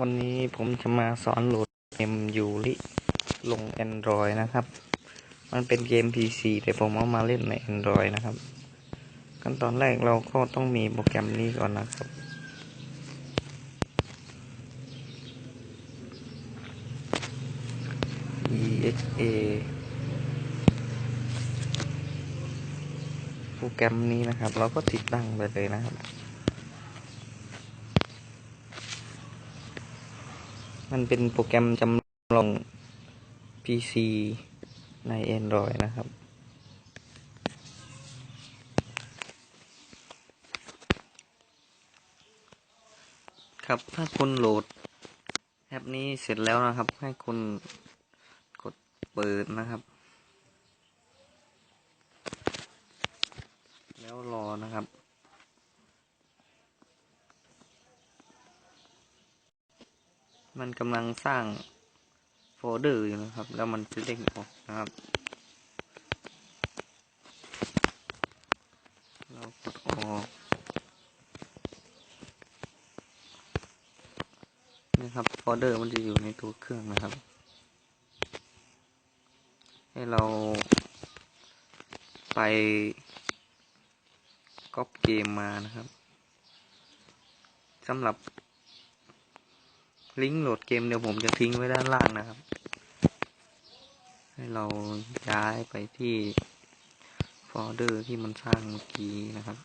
วันนี้ผมจะมาสอนโหลดเกมยูริลง Android นะครับ มันเป็นเกม PC แต่ผมเอามาเล่นใน Android นะครับ ขั้นตอนแรกเราก็ต้องมีโปรแกรมนี้ก่อนนะครับ exa โปรแกรมนี้นะครับ เราก็ติดตั้งไปเลยนะครับ มันเป็นโปรแกรมจำลอง PC ใน Android นะครับ ครับถ้าคุณโหลดแอปนี้เสร็จแล้วนะครับ ให้คุณกดเปิดนะครับ แล้วรอนะครับ มันกำลังสร้างโฟลเดอร์อยู่นะครับ แล้วมันจะเด้งออกนะครับ เรากดออกนะครับโฟลเดอร์มันจะอยู่ในตัวเครื่องนะครับ ให้เราไปก๊อปเกมมานะครับสำหรับ ลิงก์โหลดเกมเดี๋ยวผมจะทิ้งไว้ด้านล่างนะครับ ให้เราย้ายไปที่โฟลเดอร์ที่มันสร้างเมื่อกี้นะครับ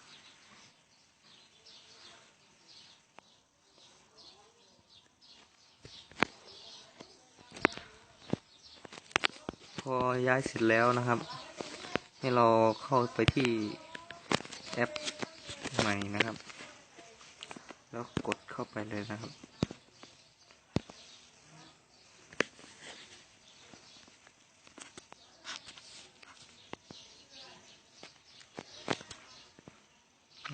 พอย้ายเสร็จแล้วนะครับ ให้เราเข้าไปที่แอปใหม่นะครับ แล้วกดเข้าไปเลยนะครับ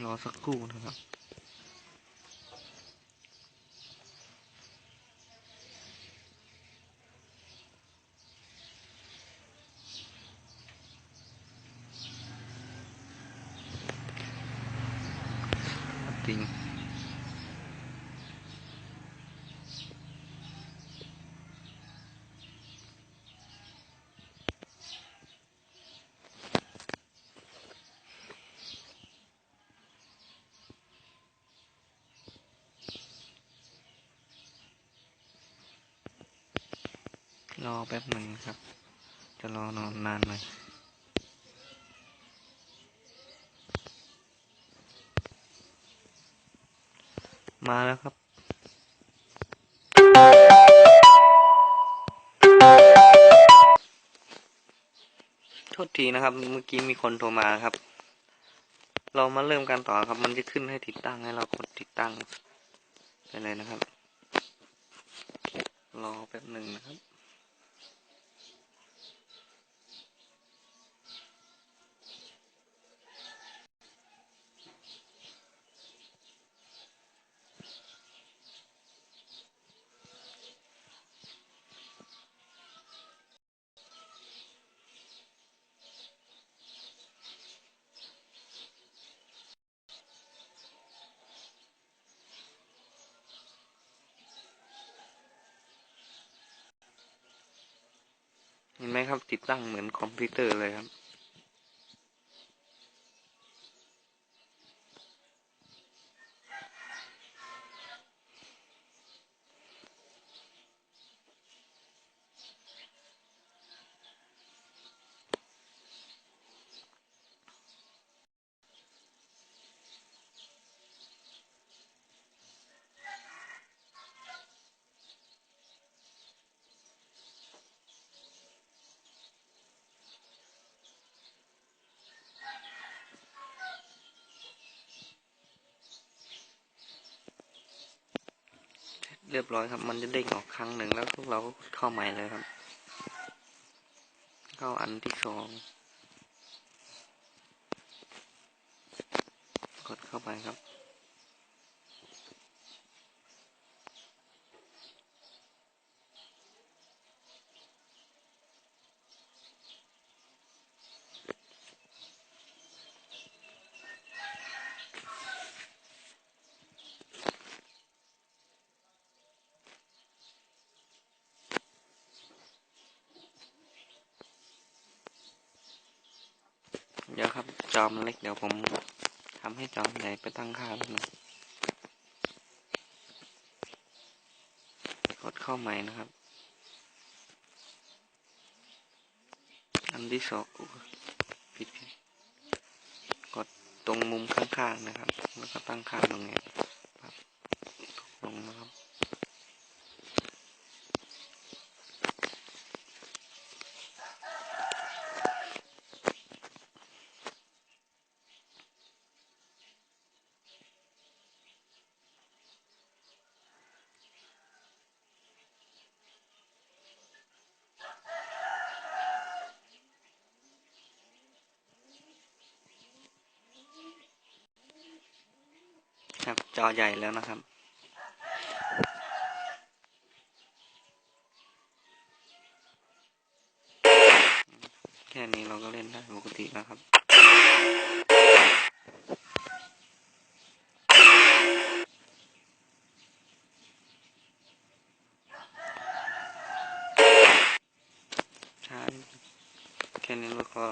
รอสักครู่นะครับ จริง รอแป๊บหนึ่งครับ จะรอนอนนานหน่อยมาแล้วครับ โทษทีนะครับ เมื่อกี้มีคนโทรมาครับ เรามาเริ่มกันต่อครับ มันจะขึ้นให้ติดตั้งให้เรากดติดตั้งไปเลยนะครับ รอแป๊บหนึ่งนะครับ ครับ ติดตั้งเหมือนคอมพิวเตอร์เลยครับ เรียบร้อยครับ มันจะเด้งออกครั้งหนึ่งแล้วพวกเราก็เข้าใหม่เลยครับ เข้าอันที่สองกดเข้าไปครับ จอมเล็กเดี๋ยวผมทำให้จอมใหญ่ไปตั้งค่าแล้วนะกดเข้าใหม่นะครับ อันที่สองอุ๊ยผิดผิดกดตรงมุมข้างๆนะครับ แล้วก็ตั้งค่าตรงนี้ครับตกลงนะครับ ครับจอใหญ่แล้วนะครับ แค่นี้เราก็เล่นได้ปกติแล้วครับใช่แค่นี้เราก็